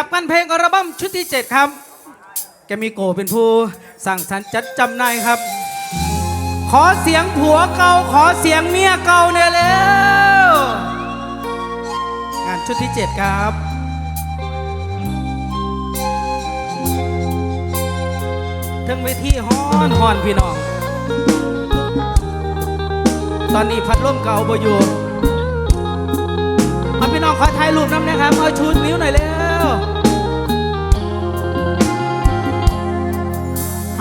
กับกันเพลงอัลบั้มชุดที่ 7 ครับ แกมีโกเป็นผู้สั่งสรรค์จัดจำนายครับ ขอเสียงผัวเก่าขอเสียงเมียเก่าเนี่ยเร็วงานชุดที่ 7 ครับถึงเวทีฮ้อนฮอนพี่น้อง ตอนนี้พัดลมเก่าบ่อยู่เอาพี่น้องขอถ่ายรูปน้ำนะครับ เอาชูนิ้วหน่อยเร็ว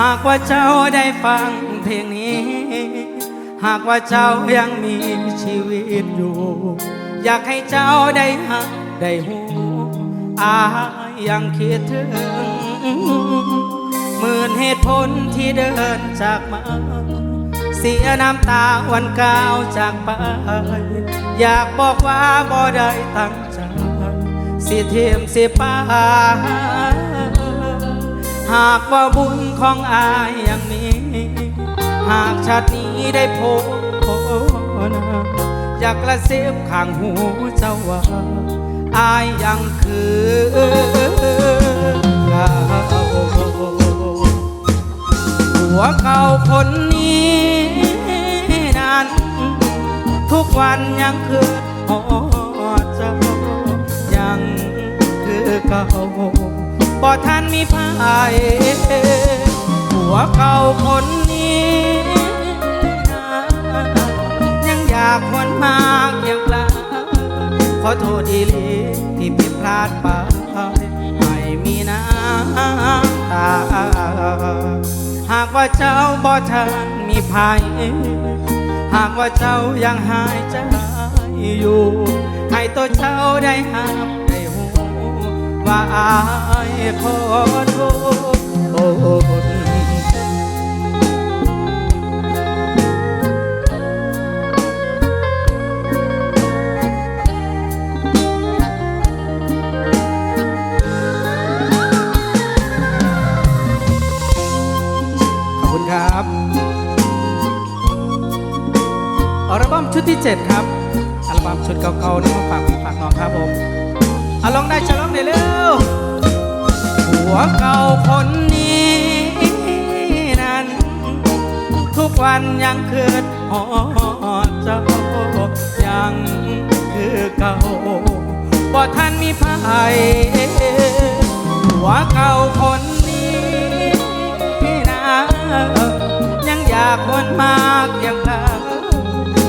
หากว่าเจ้าได้ฟังเพลงนี้ หากว่าเจ้ายังมีชีวิตอยู่ อยากให้เจ้าได้หักได้หูอายยังคิดถึงหมื่นเหตุผลที่เดินจากมา เสียน้ำตาวันก้าวจากไป อยากบอกว่าบ่ได้ตั้งใจ สิเทียมสิปาหากว่าบุญของอายยังมีหากชาตินี้ได้พบนะอยากกระซิบข้างหูเจ้าว่าอายยังคือเก่าหัวเก่าคนนี้นั้น ทุกวันยังคือหอดเจ้า เก่าบ่ท่านมีภัยหัวเก่าคนนี้ยังอยากวนมากยังกลาขอโทษอีลีที่ผิดพลาดไปไม่มีน้ำตา หากว่าเจ้าบ่ทันมีภัยหากว่าเจ้ายังหายใจอยู่ ให้ตัวเจ้าได้หับ ว่าอายขอโทษอบคุณครับอัลบั้มชุดที่ 7 ครับ อัลบั้มชุดเก่าๆนี่มาฝากฝากน้องครับผม อะลองได้ฉลองได้เร็วหัวเก่าคนนี้นั้น ทุกวันยังคืดหอดเจ้ายังคือเก่าบ่ท่านมีภัยหัวเก่าคนนี้นะยังอยากวนมากย่างเรา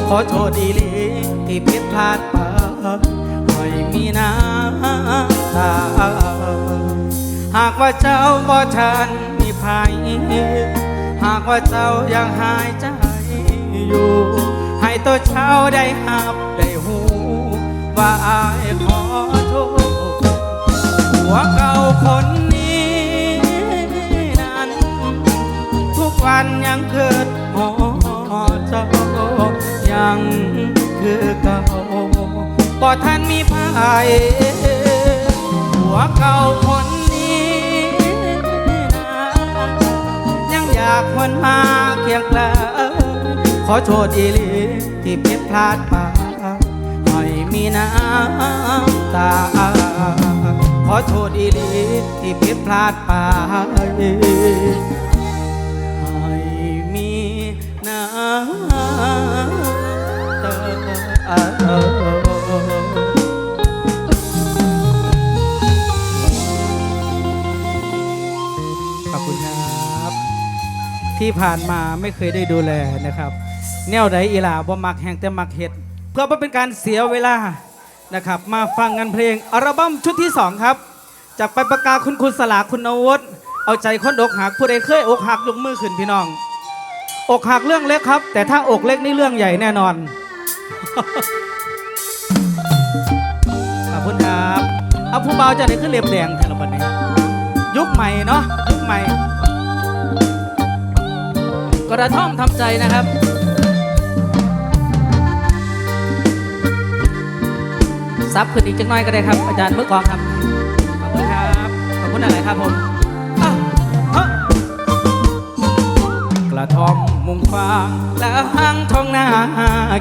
ขอโทษดีลีที่ผิดพลาดไปไม่มีน้ำาหากว่าเจ้าบ่ทันมีภัยหากว่าเจ้ายังหายใจอยู่ ให้ตัวเจ้าได้หับได้หูว่าอายขอโทษหัวเก่าคนนี้นั้น ทุกวันยังเกิดหอเจ้ายังคือเก่าบ่ท่านมีภัย วเก่าคนนี้นะยังอยากคนมาเคียงไกลขอโทษอีลีที่ผิดพลาดไปไม่มีน้ำตา ขอโทษอีลีที่ผิดพลาดไปให้มีน้ำตา ที่ผ่านมาไม่เคยได้ดูแลนะครับ แนวใดอีหลาบ่มักแห่งแต่มักเห็ด เพื่อไม่เป็นการเสียเวลานะครับ มาฟังงานเพลงอัลบั้มชุดที่ 2 ครับ จากไปประกาศคุณคุณสลาคุณนวดเอาใจคนอกหักผู้ใดเคยอกหักยกมือขึ้นพี่น้อง อกหักเรื่องเล็กครับ แต่ถ้าอกเล็กนี่เรื่องใหญ่แน่นอนขอบคุณครับเอาผู้เบาจะได้ขึ้นเรียบแดงแทนเราบันนี้ ยุคใหม่เนาะยุคใหม่ กระท่อมทำใจนะครับซับขึ้นอีกจังน้อยก็ได้ครับ อาจารย์เมื่อกองครับ ขอบคุณครับ ขอบคุณอะไรครับผมกระท่อมมุงฟางและห้างทองนา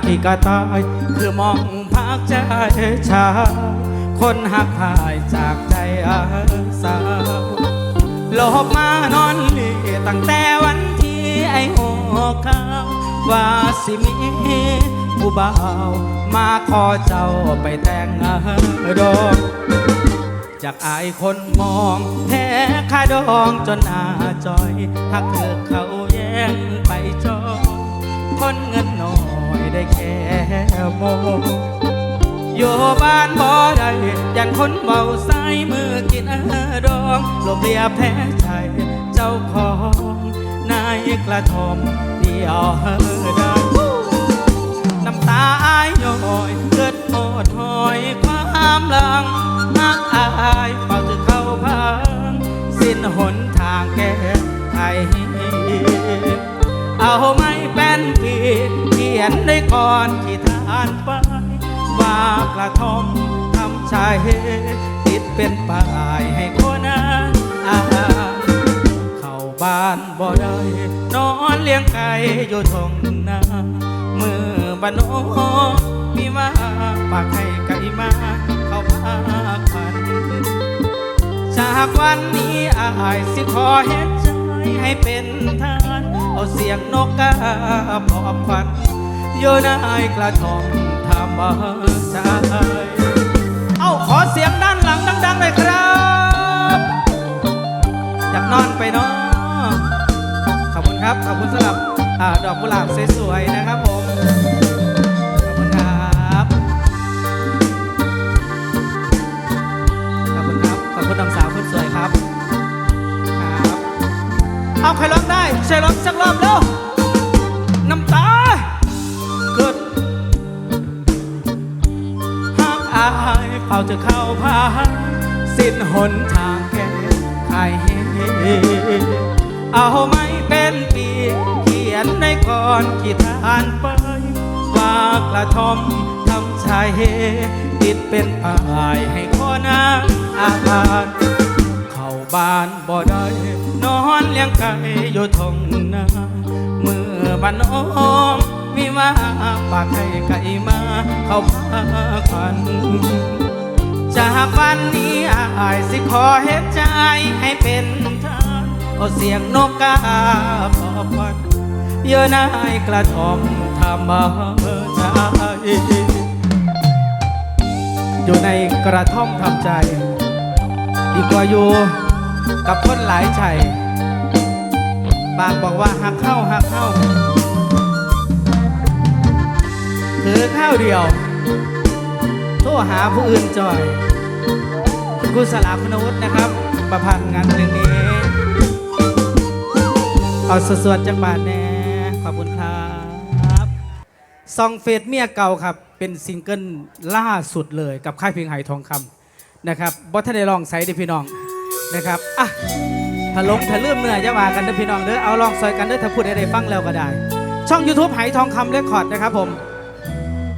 ขี่กระต่ายคือมองพักใจชา คนหักหายจากใจอาสาวหลบมานอนเลีตั้งแต่วันที่ ไอ้หัวข้าวว่าสิมีผู้บ่าวมาขอเจ้าไปแต่งงานดอกจากอายคนมองแพ้ค่าดองจนอาจอยหักเธอเขาแย่งไปจองคนเงินน้อยได้แค่โมอยู่บ้านบ่ได้ยันคนเบาใส่มือกินอาดองลมเรียแพ้ใจเจ้าของ กระทอมเดียวได้น้ำตาอายย้อยเกิดโอดหอยความหลังมักอายเฝ้าถือเข้าพังสิ้นหนทางแก้ไขเอาไม้แป้นปีดเขียนได้ก่อนที่ทานไปว่ากระทอมทำชายติดเป็นป้ายให้ค อยู่ทงนามือบ้านโอมีมาปากให้ไก่มา เข้าพาควันจากวันนี้อายสิขอเห็นใจให้เป็นทาน เอาเสียงนกกาปอบควันโยนายกระทองทำมาใจเอาขอเสียงด้านหลังดังๆเลยครับอยากนอนไปเนาะขอบคุณครับ ขอบคุณสำหรับ ดอกกุหลาบสวยๆนะครับผมขอบคุณครับขอบคุณครับขอบคุณน้องสาวคนสวยครับครับเอาใครร้องได้ช่วยร้องสักรอบเร็วน้ำตาเกิดหากอายเฝ้าจะเข้าพาสิ้นหนทางแก้ไขเอาไม่เป็นปีเขี ยนในก่อนขีดทานไป ว่ากระทอมทำชายติดเป็นป้ายให้คนางอาคารเข้าบ้านบ่ได้ นอนเลี้ยงไก่อยู่ทงนาเมื่อบ้านน้องมีมาปากให้ไก่มา เข้าพาคันจากวันนี้อายสิขอเห็นใจให้เป็นทางเอาเสียงนกกาพอพัน เยอะนายกระทอมทำมาใจอยู่ในกระท่อมทำใจ ดีกว่าอยู่กับคนหลายใจบางบอกว่าหักเข้าหักเข้าถือข้าวเดียว โทรหาผู้อื่นจอย คุณครูสลาคุณวุฒินะครับ ประพันธ์งานเพลงนี้ เอาสวดๆจังบาทแน่ ซองเฟสเมียเก่าครับ เป็นซิงเกิลล่าสุดเลยกับค่ายเพลงไหทองคำนะครับบอสท่านได้ลองใส่เด้พี่น้องนะครับอะถ้าลงถ้าลืมเนื้อจะมากันเด้อพี่น้องเด้อเอาลองซอยกันเด้อถ้าพูดได้ฟังแล้วก็ได้ ช่อง YouTube ไหทองคำเรคคอร์ดนะครับผม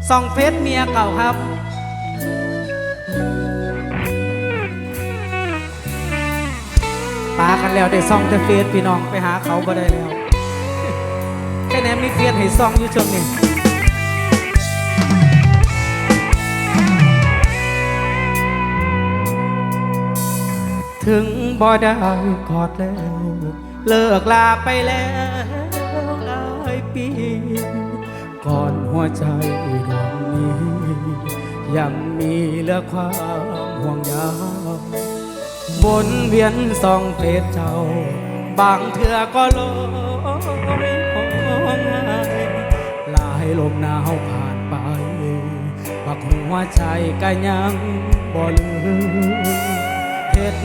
ซองเฟสเมียเก่าครับปากันแล้วได้ซองแต่เฟซพี่น้องไปหาเขาก็ได้แล้วแค่นั้นมีเฟซให้ซองอยู่ช่วงนี้ ถึงบ่ได้กอดแล้ว เลิกลาไปแล้วหลายปี ก่อนหัวใจดวงนี้ ยังมีเหลือความห่วงใยวนเวียนสองเพศเจ้า บางเถื่อก็ลอยห้องไห้ลายลมหนาวผ่านไปปักหัวใจก็ยังบ่ลืม เฮ็ด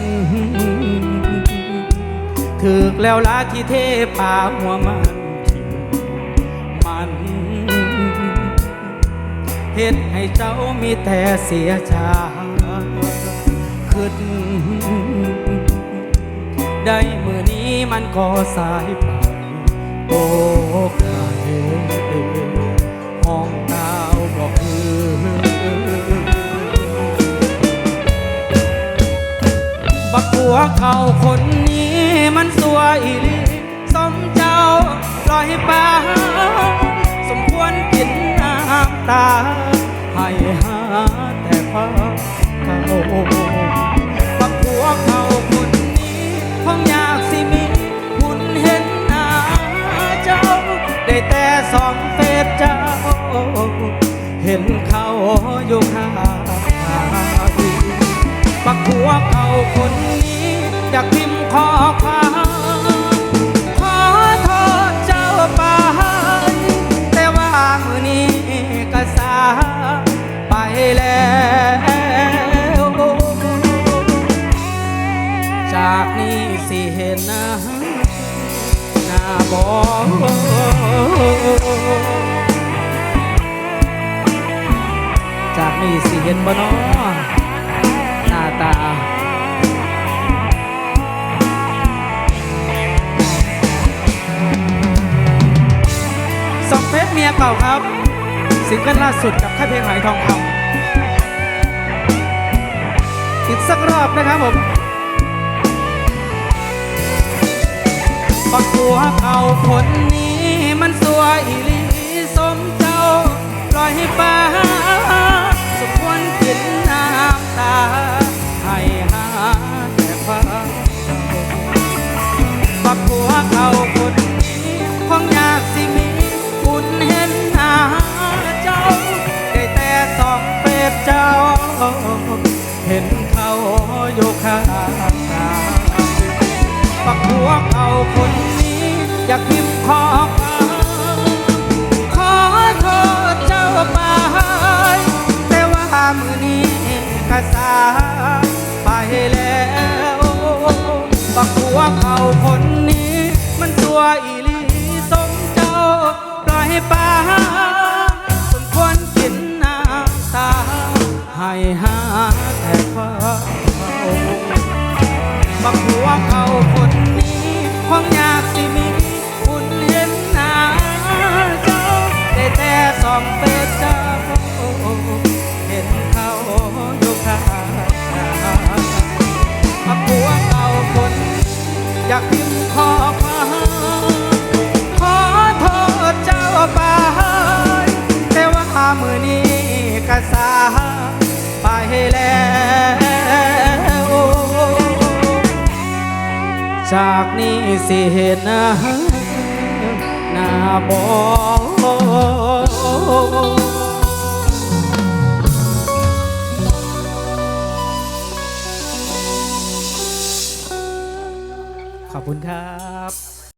ถึกแล้วลาที่เทป่าหัวมันมมันเฮ็ดให้เจ้ามีแต่เสียชาขึ้น ได้มือนี้มันก็สายไปโอ้ วเขาคนนี้มันสวยอีลีสมเจ้าลอยปลาสมควรกินน้ำตา ให้หาแต่ความเก่า แล้ว จากนี้สิเห็นหน้าหน้าบอกจากนี้สิเห็นบ่น้อหน้าตาสองเพชรเมียเก่าครับซิงเกิลล่าสุดกับค่ายเพลงไหมทองคำ อีกสักรอบนะครับผมปักหัวเขาคนนี้มันสวยหลีสมเจ้าปล่อยให้ป้า ปล่อยให้ป้าสมควรกินน้ำตา ให้หาแต่ความบักหัวเขาคนนี้คงอยากสิมีคุณเห็นหน้าเจ้าได้แต่สองเฟซเจ้า เห็นเขาอยู่ข้างบักหัวเขาคน อยากพิมพ์ขอ นี้กระสาไปแล้วจากนี้สิเห็นหน้าหน้าบอขอบคุณครับ